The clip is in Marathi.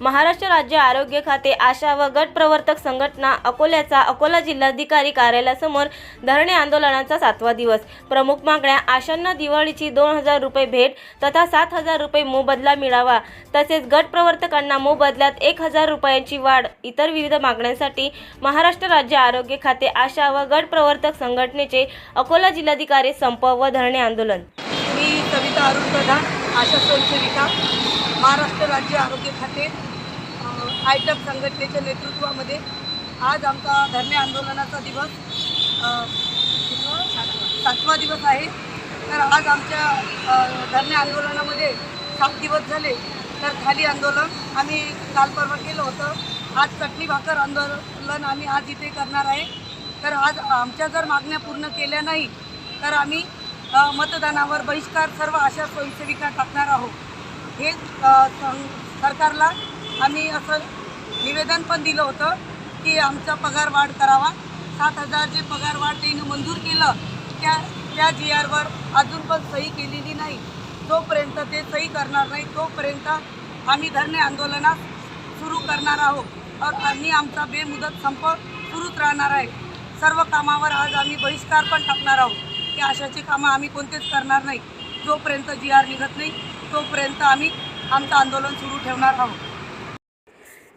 महाराष्ट्र राज्य आरोग्य खाते आशा व गट प्रवर्तक संघटना अकोल्याचा अकोला जिल्हाधिकारी कार्यालयासमोर धरणे आंदोलनाचा सातवा दिवस. प्रमुख मागण्या आशांना दिवाळीची दोन हजार रुपये भेट तथा सात हजार रुपये मोबदला मिळावा. तसेच गट प्रवर्तकांना मोबदल्यात एक हजार रुपयांची वाढ. इतर विविध मागण्यांसाठी महाराष्ट्र राज्य आरोग्य खाते आशा व गट प्रवर्तक संघटनेचे अकोला जिल्हाधिकारी संप व धरणे आंदोलन. मी सविता अरुण प्रधान आशा स्वयंसेविका महाराष्ट्र राज्य आरोग्य खाते आयटम संघटनेच्या नेतृत्वामध्ये आज आमचा धरणे आंदोलनाचा दिवस सातवा दिवस आहे. तर आज आमच्या धरणे आंदोलनामध्ये सात दिवस झाले. तर खाली आंदोलन आम्ही काल परवा केलं होतं. आज चटणी भाकर आंदोलन आम्ही आज इथे करणार आहे. तर आज आमच्या जर मागण्या पूर्ण केल्या नाही तर आम्ही मतदानावर बहिष्कार सर्व अशा स्वयंसेविका टाकणार आहोत. हे सं- सरकारला आम्ही असं निवेदन पण दिलं होतं की आमचा पगार वाढ करावा. सात हजार जे पगार वाढ त्यानं मंजूर केलं त्या त्या जी आरवर अजून पण सही केलेली नाही. जोपर्यंत ते सही करणार नाही तोपर्यंत आम्ही धरणे आंदोलनात सुरू करणार आहोत. और आणि आमचा बेमुदत संप सुरूच राहणार आहे. सर्व कामावर आज आम्ही बहिष्कार पण टाकणार आहोत. की अशाची कामं आम्ही कोणतेच करणार नाही. जोपर्यंत जी आर निघत नाही तोपर्यंत आम्ही आमचं आंदोलन सुरू ठेवणार आहोत.